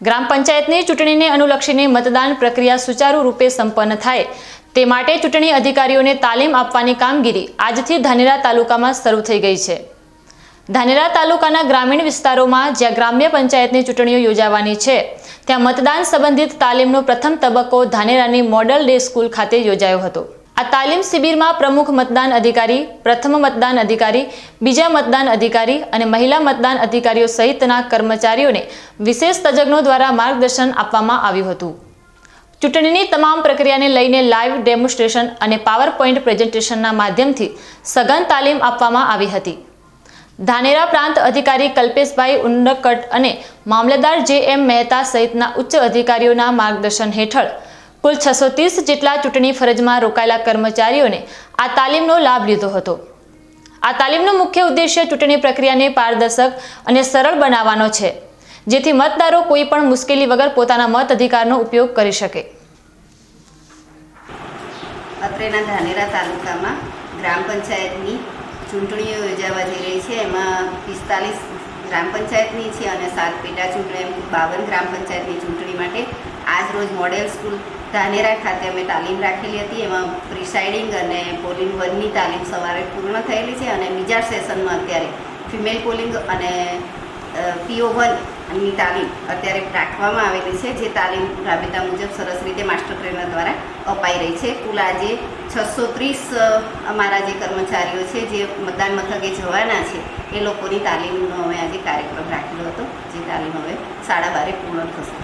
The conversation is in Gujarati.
ગ્રામ પંચાયતની ચૂંટણીને અનુલક્ષીને મતદાન પ્રક્રિયા સુચારુ રૂપે સંપન્ન થાય. તે માટે ચૂંટણી અધિકારીઓને તાલીમ આપવાની કામગીરી આજથી ધાનેરા તાલુકામાં શરૂ થઈ ગઈ છે. ધાનેરા તાલુકાના ગ્રામીણ વિસ્તારોમાં જ્યાં ગ્રામ્ય પંચાયતની ચૂંટણીઓ યોજાવાની છે, ત્યાં મતદાન સંબંધિત તાલીમનો પ્રથમ તબક્કો ધાનેરાની મોડલ ડે સ્કૂલ ખાતે યોજાયો હતો. આ તાલીમ શિબિરમાં પ્રમુખ મતદાન અધિકારી, પ્રથમ મતદાન અધિકારી, બીજા મતદાન અધિકારી અને મહિલા મતદાન અધિકારીઓ સહિતના કર્મચારીઓને વિશેષ તજજ્ઞો દ્વારા માર્ગદર્શન આપવામાં આવ્યું હતું. ચૂંટણીની તમામ પ્રક્રિયાને લઈને લાઇવ ડેમોન્સ્ટ્રેશન અને પાવર પોઈન્ટ પ્રેઝન્ટેશનના માધ્યમથી સઘન તાલીમ આપવામાં આવી હતી. ધાનેરા પ્રાંત અધિકારી કલ્પેશભાઈ ઉંડકટ અને મામલતદાર જે એમ મહેતા સહિતના ઉચ્ચ અધિકારીઓના માર્ગદર્શન હેઠળ કુલ છસો ત્રીસ જેટલા ચૂંટણી ફરજમાં રોકાયેલા કર્મચારીઓને આ તાલીમનો લાભ લીધો હતો. આ તાલીમનો મુખ્ય ઉદ્દેશ્ય ચૂંટણી પ્રક્રિયાને પારદર્શક અને સરળ બનાવવાનો છે, જેથી મતદારો કોઈ પણ મુશ્કેલી વગર પોતાના મત અધિકારનો ઉપયોગ કરી શકે. અત્રેના ધાનેરા તાલુકામાં ગ્રામ પંચાયતની ચૂંટણીઓ યોજાવા જઈ રહી છે. એમાં પિસ્તાલીસ ગ્રામ પંચાયતની છે અને સાત પેટા ચૂંટણી એમ બાવન ગ્રામ પંચાયતની ચૂંટણી માટે આજ રોજ મોડેલ સ્કૂલ ધાનેરા ખાતે અમે તાલીમ રાખેલી હતી. એમાં પ્રિસાઇડિંગ અને પોલિંગ વનની તાલીમ સવારે પૂર્ણ થયેલી છે અને બીજા સેશનમાં અત્યારે ફિમેલ પોલિંગ અને પીઓ વનની તાલીમ અત્યારે રાખવામાં આવેલી છે. જે તાલીમ રાબેતા મુજબ સરસ રીતે માસ્ટર ટ્રેનર દ્વારા અપાઈ રહી છે. કુલ આજે છસો ત્રીસ અમારા જે કર્મચારીઓ છે, જે મતદાન મથકે જવાના છે, એ લોકોની તાલીમનો અમે આજે કાર્યક્રમ રાખેલો હતો, જે તાલીમ હવે સાડા બારે પૂર્ણ થશે.